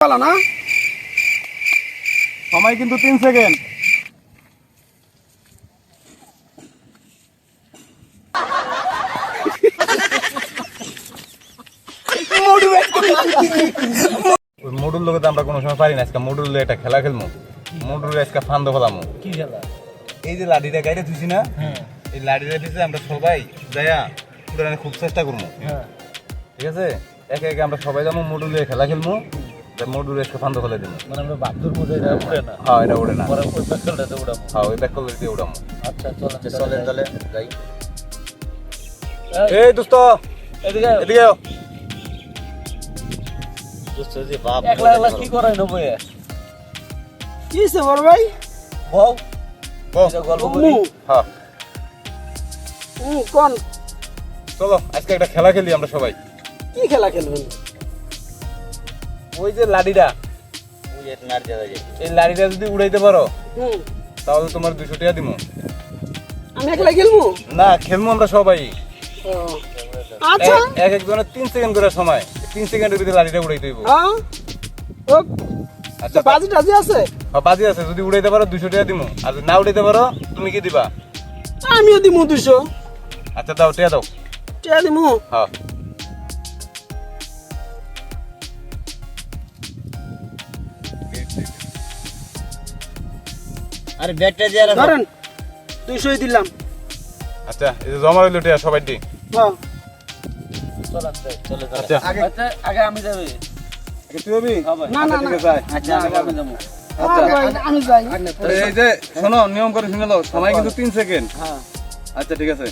পালা না? সময় কিন্তু তিন সেকেন্ড। মডুল লোকে তো আমরা কোনো সময় পারি না। আজকে মডুল একটা খেলা খেলব মডুল আজকে ফান্দ ফেলামো কি খেলা? এই যে লাঠিটা গাইতে থুইছি না এই লাঠিটা পিছিয়ে আমরা সবাই যাইয়া উড়ানে খুব চেষ্টা করব হ্যাঁ। ঠিক আছে? একে একে আমরা সবাই যাব মডুলে খেলা খেলব ফান্দ ফেলে দেবো মানে আমরা বাহাদুর মধ্যে এটা উড়ে না? হ্যাঁ এটা ওড়ে না। পরে ওই পেট্রোলটাতে উড়াবো? হ্যাঁ ওই দিয়ে উড়ামো আচ্ছা চলেন চলেন। তাহলে যাই। এই, দোস্ত! এদিকে। এদিকে আও। একলা একলা কি করাই নেব এ? কি বড় ভাই? বউ। বল। গল্প করি। হ্যাঁ। উম, কোন? চলো আজকে একটা খেলা খেলি আমরা সবাই। কি খেলা খেলবেন? ওই যে লাডিটা। এই লাডিটা যদি উড়াইতে পারো হুম। তাহলে তোমার দুশো টাকা দিব আমি একলা খেলব? না খেলব আমরা সবাই। আচ্ছা। এক- এক একজনের তিন সেকেন্ড করে সময়। তিন সেকেন্ডের ভিতরে লাডিটা উড়াইতে হইব হ্যাঁ ও আচ্ছা বাজি টাজি আছে? হ্যাঁ, বাজি আছে। যদি উড়াইতে পারো দুশো টাকা দিব আর যদি না উড়াইতে পারো তুমি কি দিবা? আমিও দিমু দুশো আচ্ছা দাও টাকা দাও। টিয়া দিমু? হ্যাঁ আরে ব্যাগটা দিয়ে ধরেন দুইশোই দিলাম। আচ্ছা এই যে জমা রইল টাকা সবাই দি। হ্যাঁ। চলে চলে আচ্ছা। আগে আচ্ছা আগে আমি যাবি। আগে তুই হবি? হবে না না ঠিক না। আছে আচ্ছা আগে আমি যাব। আমি যাই। এই যে শোনো নিয়ম করে শুনে নাও। সময় কিন্তু তিন সেকেন্ড। হ্যাঁ। আচ্ছা ঠিক আছে।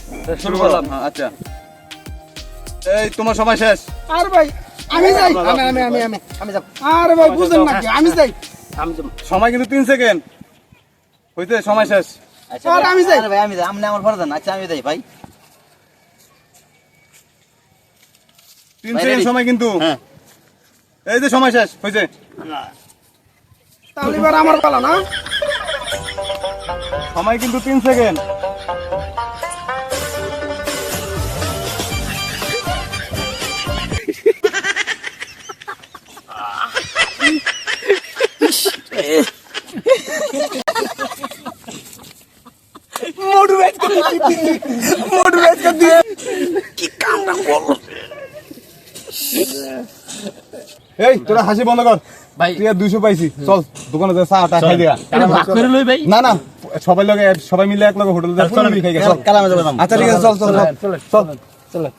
শুরু করলাম। আচ্ছা। এই তোমার সময় শেষ। আর ভাই আমি যাই। আমি আমি আমি আমি আমি যাব। আর ভাই বুঝেন নাকি আমি যাই। আমি যাব। সময় কিন্তু তিন সেকেন্ড। হইতে সময় শেষ। আচ্ছা আর আমি যাই। ভাই আমি যাই। আপনি আমার ফরজান। আচ্ছা আমি যাই ভাই। তিন সেকেন্ড সময় কিন্তু। হ্যাঁ। এই যে সময় শেষ হয়েছে তাহলে এবার আমার পালা না? সময় কিন্তু তিন সেকেন্ড। কর দিয়ে। কি কামটা করল? এই তোরা হাসি বন্ধ কর। ভাই। তুই আর দুইশো পাইছি। চল দোকানে যা চা টা খাই দিয়া। ভাগ করে লই ভাই। না না সবাই লগে সবাই মিলে এক লগে হোটেলে খাই গে, চল কালামে যাব আচ্ছা ঠিক আছে চল। চলে চল। চলে।